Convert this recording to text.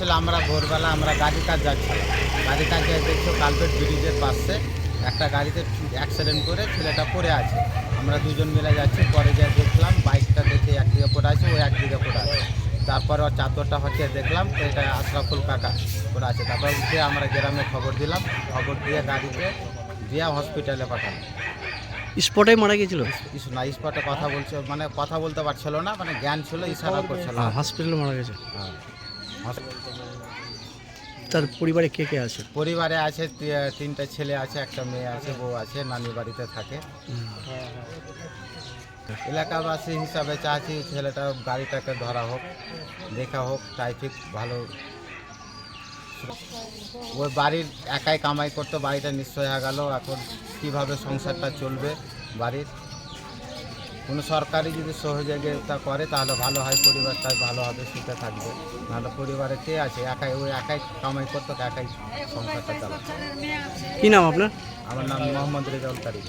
ছিল আমরা ভোরবেলা আমরা গাড়ি কাজ যাচ্ছিলাম গাড়ি কাজ দেখছ কালপেট ব্রিজের পাশে একটা গাড়িতে অ্যাক্সিডেন্ট করে ছেলেটা পড়ে আছে। আমরা দুজন মিলে যাচ্ছি পরে গিয়ে দেখলাম বাইকটা দেখে একদিকে পড়ে আছে ও একদিকে পড়ে আছে। তারপরে ওর চাদরটা হচ্ছে দেখলাম এটা আশরাফুল কাকা পড়ে আছে। তারপর উঠে আমরা গ্রামে খবর দিলাম খবর দিয়ে গাড়িতে দিয়ে হসপিটালে পাঠালাম। স্পটে মারা গিয়েছিল? কিছু না স্পটে কথা বলছে মানে কথা বলতে পারছিল না মানে জ্ঞান ছিল ইশারা করছিল হসপিটালে মারা গেছে। হ্যাঁ। তার পরিবারে কে কে আছে? পরিবারে আছে তিনটা ছেলে আছে, একটা মেয়ে আছে, বউ আছে, নানি বাড়িতে থাকে। এলাকাবাসী হিসাবে চাচ্ছি ছেলেটা গাড়িটাকে ধরা হোক, দেখা হোক ট্রাফিক ভালো। ওই বাড়ির একাই কামাই করতো, বাড়িটা নিশ্চয় হয়ে গেল। এখন কীভাবে সংসারটা চলবে বাড়ির? কোনো সরকারি যদি সহযোগিতা করে তাহলে ভালো হয় পরিবারটা ভালো হবে সুখে থাকবে। নাহলে পরিবারে কে আছে? একাই ওই একাই কামাই করতো একাই সংসারটা চালাচ্ছে কি নাম আপনার? আমার নাম মোহাম্মদ রেজাউল তারিক